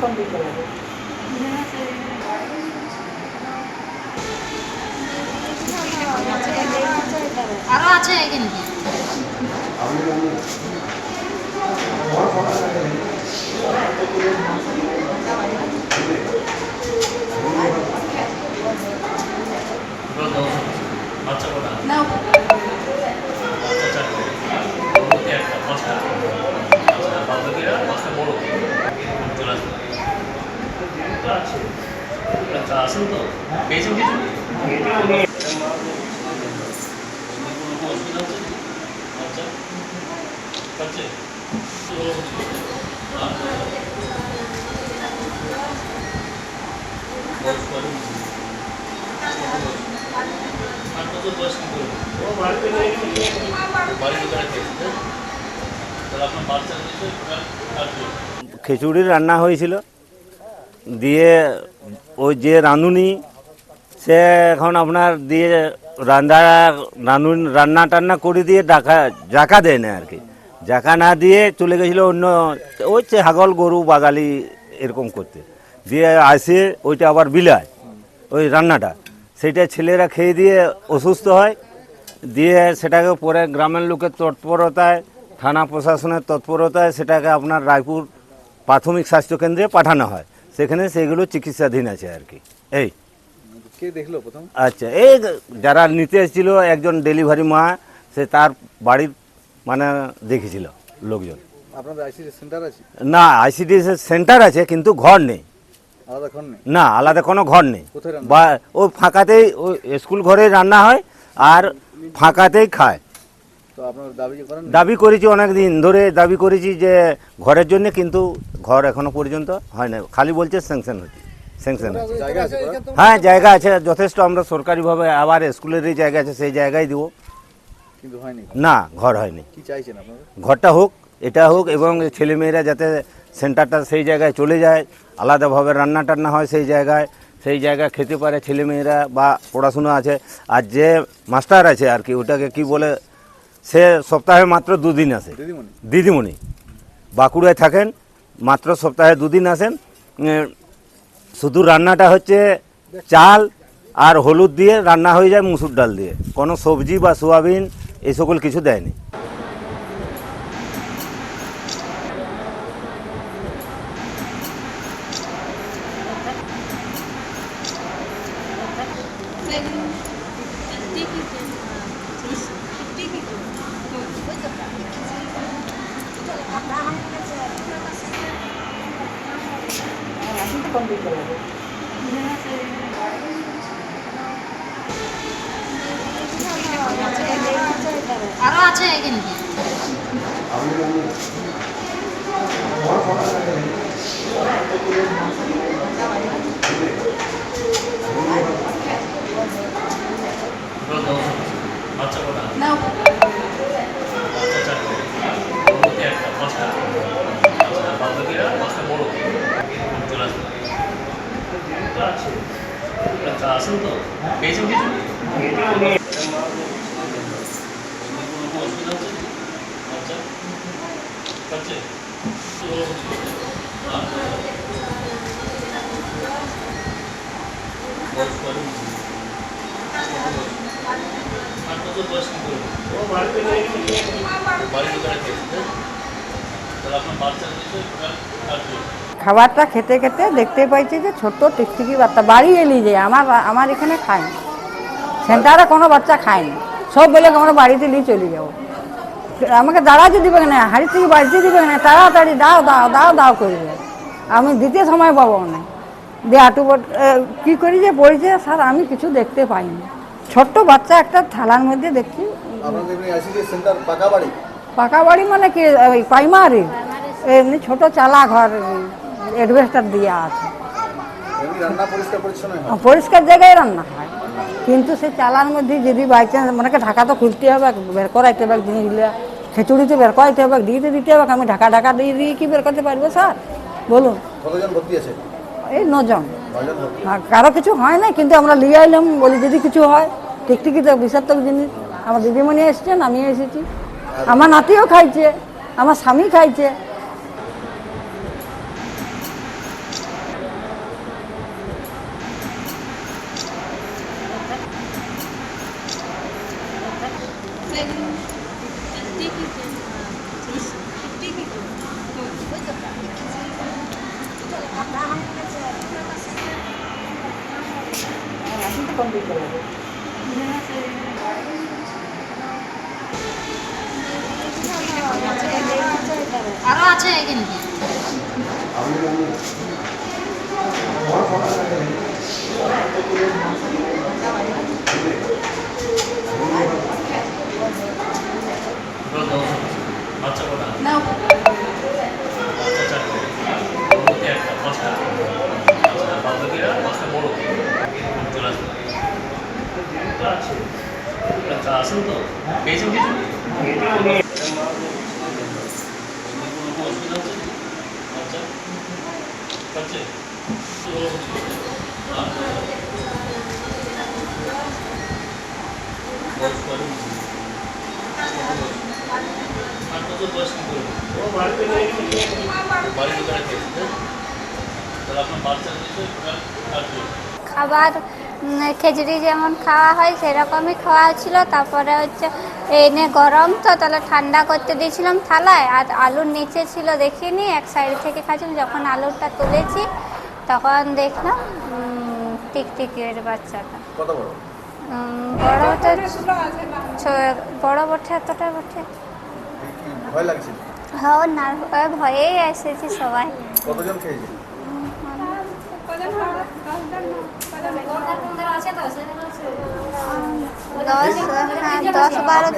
কোন দিকে লাগে আরও আছে এখানে বাচ্চা কটা নাও বাচ্চা চারটে ওতে একটা পাঁচটা আচ্ছা বাদবাকিরা পাঁচটা বড় চলে আসবে তো আছে আচ্ছা আসেন তো পেয়েছেন কিছু কোনো অসুবিধা হচ্ছে আচ্ছা হচ্ছে বয়স কত? আর কত বয়স কি করবে বাড়ির দোকানে খেয়েছে তাহলে আপনার বাচ্চা রয়েছে টোটাল আটজন খিচুড়ি রান্না হয়েছিল। দিয়ে ওই যে রাঁধুনি সে এখন আপনার দিয়ে রান্না রাঁধুন রান্না টান্না করে দিয়ে ডাকা, জাকা দেয় না আর কি। জাকা না দিয়ে চলে গেছিল অন্য, ওই ছাগল, গরু বাগালি এরকম করতে। দিয়ে আসে, ওইটা আবার বিলায়, ওই রান্নাটা। সেটা ছেলেরা খেয়ে দিয়ে অসুস্থ হয়। দিয়ে সেটাকে পরে গ্রামের লোকের তৎপরতায়, থানা প্রশাসনের তৎপরতায় সেটাকে আপনার রায়পুর প্রাথমিক স্বাস্থ্যকেন্দ্রে পাঠানো হয়। সেখানে সেগুলো চিকিৎসাধীন আছে আর কি। এই। কে দেখল প্রথম? আচ্ছা এই যারা নিতে এসেছিল একজন ডেলিভারি মা সে তার বাড়ির মানে দেখেছিল লোকজন। আপনাদের আইসিডি সেন্টার আছে? না আইসিডিএস সেন্টার আছে কিন্তু ঘর নেই। আলাদা ঘর নেই? না আলাদা কোনো ঘর নেই। বা ও ফাঁকাতেই ওই স্কুল ঘরে রান্না হয় আর ফাঁকাতেই খায়। তো আপনারা দাবি দাবি করেছি অনেক দিন ধরে দাবি করেছি যে ঘরের জন্য কিন্তু ঘর এখনও পর্যন্ত হয় না খালি বলছে স্যাংশন হচ্ছে। স্যাংশন হচ্ছে। আছে হ্যাঁ জায়গা আছে যথেষ্ট। আমরা সরকারিভাবে আবার স্কুলেরই জায়গা আছে সেই জায়গায় দিব। না ঘর হয়নি। কি চাইছেন আপনারা? ঘরটা হোক এটা হোক এবং ছেলেমেয়েরা যাতে সেন্টারটা সেই জায়গায় চলে যায় আলাদাভাবে রান্না টান্না হয় সেই জায়গায় সেই জায়গায় খেতে পারে ছেলেমেয়েরা বা পড়াশোনা আছে। আর যে মাস্টার আছে আর কি ওটাকে কি বলে সে সপ্তাহে মাত্র দুদিন আসে। দিদিমণি? দিদিমণি। বাঁকুড়ায় থাকেন মাত্র সপ্তাহে দুদিন আসেন। শুধু রান্নাটা হচ্ছে চাল আর হলুদ দিয়ে রান্না হয়ে যায় মুসুর ডাল দিয়ে। কোনো সবজি বা সোয়াবিন এই সকল কিছু দেয়নি। কোন দিকে লাগে আরও আছে এখানে টোটাল দশ বাচ্চা কটা নাও বাচ্চা চারটে ওতে একটা পাঁচটা আচ্ছা বাদবাকিরা পাঁচটা বড় চলে আসবে তো আছে আচ্ছা আসেন তো পেয়েছেন কিছু কোনো অসুবিধা হচ্ছে আচ্ছা হচ্ছে বয়স কত? আর কত খাবারটা খেতে খেতে দেখতে পাইছি যে ছোট্ট টিকটিকি বাচ্চা বাড়ি এলি যে আমার আমার এখানে খায় না। সেন্টারে কোনো বাচ্চা খায় না। সব বলে আমরা বাড়িতে নিয়ে চলে যাব। আমাকে দাঁড়াতে দিবে না হাড়ি থেকে বাড়িতে দিবে না তাড়াতাড়ি দাও দাও দাও দাও করবে আমি দিতে সময় পাবো না। দিয়ে হাঁটু কি করি যে পড়েছে স্যার আমি কিছু দেখতে পাইনি। ছোট্ট বাচ্চা একটা থালার মধ্যে দেখছি। পাকা বাড়ি? পাকা বাড়ি মানে কি প্রাইমারি এমনি ছোট চালা ঘর অ্যাডভেস্টার দেওয়া আছে পরিষ্কার জায়গায় রান্না হয়। কিন্তু সে চালার মধ্যে যদি বাই চান্স মনে ঢাকা তো খুলতে হবে বের করাইতে হবে জিনিসগুলো খিচুড়িতে বের করাইতে হবে দিতে দিতে হবে আমি ঢাকা ঢাকা দিয়ে দিয়ে কি বের করতে পারব স্যার? বলুন। এই নজন। নজন কারও কিছু হয় না কিন্তু আমরা লিয়ে আইলাম বলি যদি কিছু হয় টিকটিকি তো বিষাক্তক জিনিস। আমার দিদিমণি এসছেন আমিও এসেছি। আমার নাতিও খাইছে আমার স্বামী খাইছে। 알아맞혀야 얘기는 아무래도 আসুন তো পেয়েছেন কিছু কোনো অসুবিধা হচ্ছে আচ্ছা পাচ্ছে আট বছর বয়স কি করবে ও বাড়িতে বাড়ির দোকানে খেয়েছে তাই? তাহলে আপনার বাচ্চা রয়েছে টোটাল আটজন খাবার খিচুড়ি যেমন খাওয়া হয় সেরকমই খাওয়া ছিল তারপরে হচ্ছে এনে গরম তো তাহলে ঠান্ডা করতে দিয়েছিলাম থালায়। আর আলুর নিচে ছিল দেখিনি এক সাইড থেকে খাচ্ছিলাম। যখন আলুটা তুলেছি তখন দেখলাম টিকটিকির বাচ্চাটা। বড়? তো বটে এতটা বটে। ভয় লাগছিল? হ্যাঁ ভয়েই এসেছি সবাই। কতজন খেয়েছে? দশ হ্যাঁ দশ বারো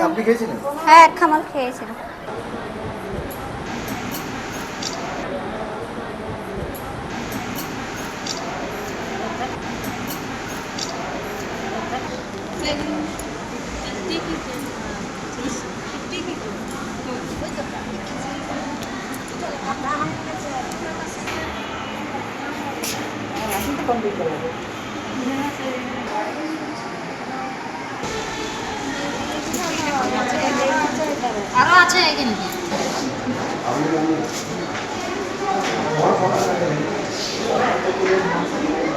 আপনি জন আপনি খেয়েছিলেন হ্যাঁ এক খামার খেয়েছিলাম আরও আছে কিন্তু ওগুলো দশ বাচ্চা কটা